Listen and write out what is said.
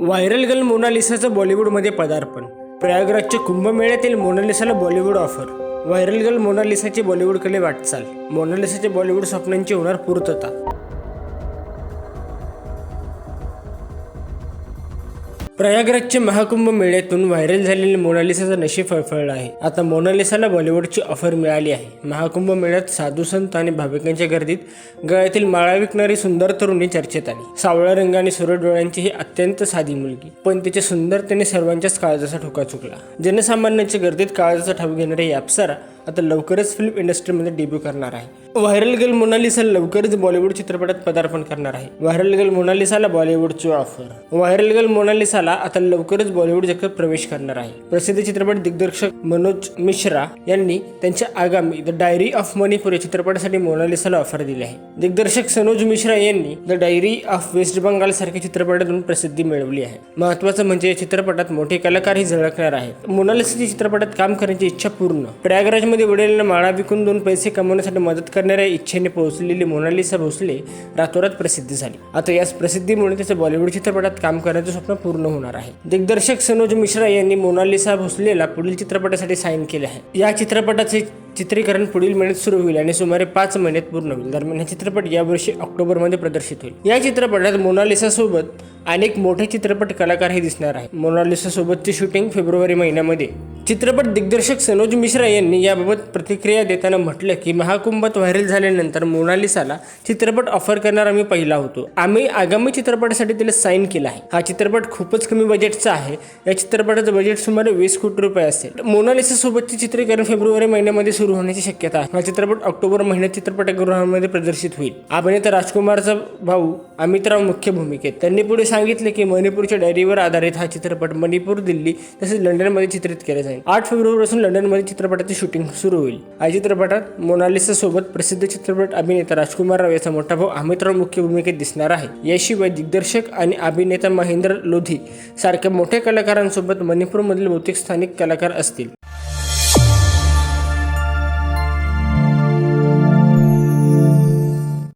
Viral girl मोनालिसाचं बॉलिवूडमध्ये पदार्पण. प्रयागराजच्या कुंभमेळ्यातील मोनालिसाला बॉलिवूड ऑफर व्हायरल गर्ल मोनालिसाची बॉलिवूडकडे वाटचाल. मोनालिसाच्या बॉलिवूड स्वप्नांची होणार पूर्तता. प्रयागराजच्या महाकुंभ मेळ्यातून व्हायरल झालेले मोनालिसाचं नशीब फळफळलं आहे. आता मोनालिसाला बॉलिवूडची ऑफर मिळाली आहे. महाकुंभ मेळ्यात साधू संत आणि भाविकांच्या गर्दीत गळ्यातील माळा विकणारी सुंदर तरुणी चर्चेत आली. सावळ्या रंग आणि सुरट डोळ्यांची ही अत्यंत साधी मुलगी. पण तिच्या सुंदरतेने सर्वांच्याच काळजाचा ठोका चुकला. जनसामान्यांच्या गर्दीत काळजाचा ठाव घेणारी ही अप्सरा आता लवकरच फिल्म इंडस्ट्रीमध्ये डेब्यू करणार आहे. व्हायरल गर्ल मोनालिसा लवकरच बॉलिवूड चित्रपटात पदार्पण करणार आहे. व्हायरल गर्ल मोनालिसाला बॉलिवूडची ऑफर व्हायरल गर्ल मोनालिसाला आता लवकरच बॉलिवूड जगतात प्रवेश करणार आहे. प्रसिद्ध चित्रपट दिग्दर्शक मनोज मिश्रा यांनी त्यांच्या आगामी द डायरी ऑफ मणिपूर या चित्रपटासाठी मोनालिसाला ऑफर दिली आहे. दिग्दर्शक सनोज मिश्रा यांनी the diary of West Bengal सारख्या चित्रपटातून प्रसिद्धी मिळवली आहे. महत्वाचं म्हणजे या चित्रपटात मोठे कलाकारही झळकणार आहेत. मोनालिसाच्या चित्रपटात काम करण्याची इच्छा पूर्ण. प्रयागराजमध्ये वडिलांना माळा विकून दोन पैसे कमवण्यासाठी मदत करणाऱ्या इच्छेने पोहोचलेली मोनालिसा भोसले रातोरात प्रसिद्ध झाली. आता याच प्रसिद्धीमुळे त्याचं बॉलिवूड चित्रपटात काम करण्याचं स्वप्न पूर्ण होणार आहे. दिग्दर्शक सनोज मिश्रा यांनी मोनालिसा भोसलेला पुढील चित्रपटासाठी साईन केले आहे. या चित्रपटाचे चित्रीकरण पुढील महिन्यात सुरू होईल आणि सुमारे पाच महिन्यात पूर्ण होईल. दरम्यान हा चित्रपट यावर्षी ऑक्टोबरमध्ये प्रदर्शित होईल. या चित्रपटात मोनालिसासोबत अनेक मोठे चित्रपट कलाकारही दिसणार आहेत. मोनालिसासोबतची शूटिंग फेब्रुवारी महिन्यामध्ये चित्रपट दिग्दर्शक सनोज मिश्रा यांनी याबाबत प्रतिक्रिया देताना म्हटलं की महाकुंभात व्हायरल झाल्यानंतर मोनालिसाला चित्रपट ऑफर करणारा मी पहिला होतो. आम्ही आगामी चित्रपटासाठी तिला साईन केला आहे. हा चित्रपट खूपच कमी बजेटचा आहे. या चित्रपटाचं बजेट सुमारे वीस कोटी रुपये असेल. मोनालिसा सोबतचे चित्रीकरण फेब्रुवारी महिन्यामध्ये सुरू होण्याची शक्यता आहे. हा चित्रपट ऑक्टोबर महिन्यात चित्रपटगृहामध्ये प्रदर्शित होईल. अभिनेता राजकुमारचा भाऊ अमितराव मुख्य भूमिकेत. त्यांनी पुढे सांगितले की मणिपूरच्या डायरीवर आधारित हा चित्रपट मणिपूर दिल्ली तसेच लंडनमध्ये चित्रित केला जाईल. आठ फेब्रुवारीपासून लंडनमध्ये चित्रपटाची शूटिंग सुरू होईल. या चित्रपटात मोनालिसा सोबत प्रसिद्ध चित्रपट अभिनेता राजकुमार राव याचा मोठा भाऊ अमितराव मुख्य भूमिकेत दिसणार आहे. याशिवाय दिग्दर्शक आणि अभिनेता महेंद्र लोधी सारख्या मोठ्या कलाकारांसोबत मणिपूरमधील बहुतेक स्थानिक कलाकार असतील.